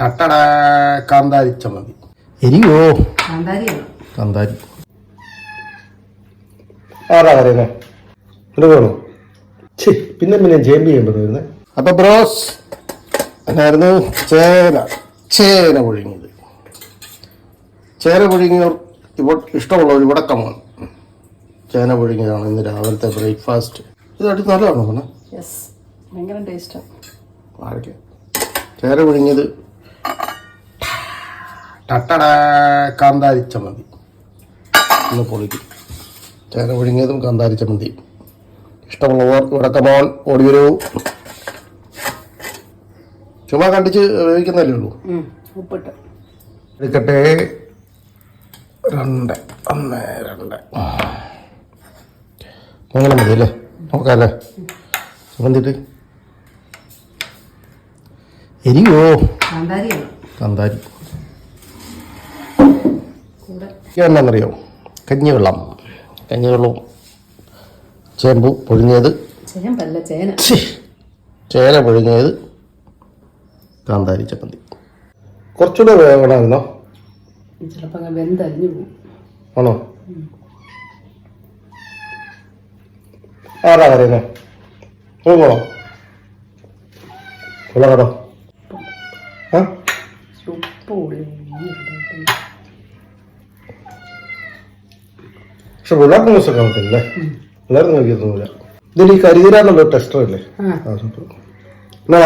ടട്ടട കാന്താരി ചമ്മന്തി. എരിയോ കാന്താരി. ആരാ കറിയുന്നേ ഇത് വേണോ ഛി പിന്നെ പിന്നെ ജേമ്പ് ചെയ്യേണ്ടത് വരുന്നത് അപ്പൊ ബ്രോസ് എന്നായിരുന്നു? ചേന. ചേന പുഴുങ്ങിയത്. ചേന പുഴുങ്ങിയവർ ഇപ്പോൾ ഇഷ്ടമുള്ളവർ ഇവിടെ കമാണ് ചേന പുഴുങ്ങിയതാണ് ഇന്ന് രാവിലത്തെ ബ്രേക്ക്ഫാസ്റ്റ് ഇത് അടുത്ത് നല്ലതാണോ പറഞ്ഞേ യെസ് ഭയങ്കര ടേസ്റ്റാണ് ചേന പുഴുങ്ങിയത് ടട്ടട കാന്താരി ചമ്മന്തി ഒന്ന് പൊളിക്കും. ചേന പുഴുങ്ങിയതും കാന്താരി ചമ്മന്തി ഇഷ്ടമുള്ളവർ ഇവിടെ കമോൺ ഓടി വരൂ. ചുമ കണ്ടിച്ച് വേവിക്കുന്നല്ലേ ഉള്ളൂ? ഉപ്പിട്ട്. എടുക്കട്ടെ. രണ്ട് ഒന്ന് രണ്ട്. അങ്ങനെ മതി അല്ലേ? നോക്കാല്ലേ? ചമ്മന്തിട്ട് എരിയോ കാന്താരി. എന്നാണെന്നറിയോ കഞ്ഞിവെള്ളം. കഞ്ഞിവെള്ളവും ചേമ്പ് പൊഴിഞ്ഞത്. ചേന. പൊഴിഞ്ഞത് കാന്താരി ചപ്പന്തി കുറച്ചുകൂടെ വേണമായിരുന്നോ ചിലപ്പോൾ അങ്ങ് വെന്തരിഞ്ഞു പോകും ആണോ? ആരാ കറിയുന്നേ പോകണോ കൊള്ളാടോ ആ ഉപ്പ് കൂടി പക്ഷെ പിള്ളേർക്ക് ദിവസം കാണത്തില്ലേ പിള്ളേർക്ക് നോക്കിയൊന്നുമില്ല ഇതിൽ ഈ കരിതിരാന്നുള്ള ടെസ്റ്റർ അല്ലേ? ആ. ആ സൂപ്പർ എന്നാ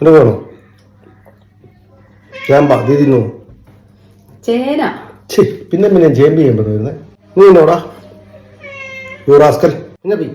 എന്റെ വേണോ? ഞാൻ ചേന. ഛി പിന്നെ പിന്നെ ചേമ്പ് ചെയ്യേണ്ടത് വരുന്നത് നീ എന്നോടാ? യു എന്നാ പി?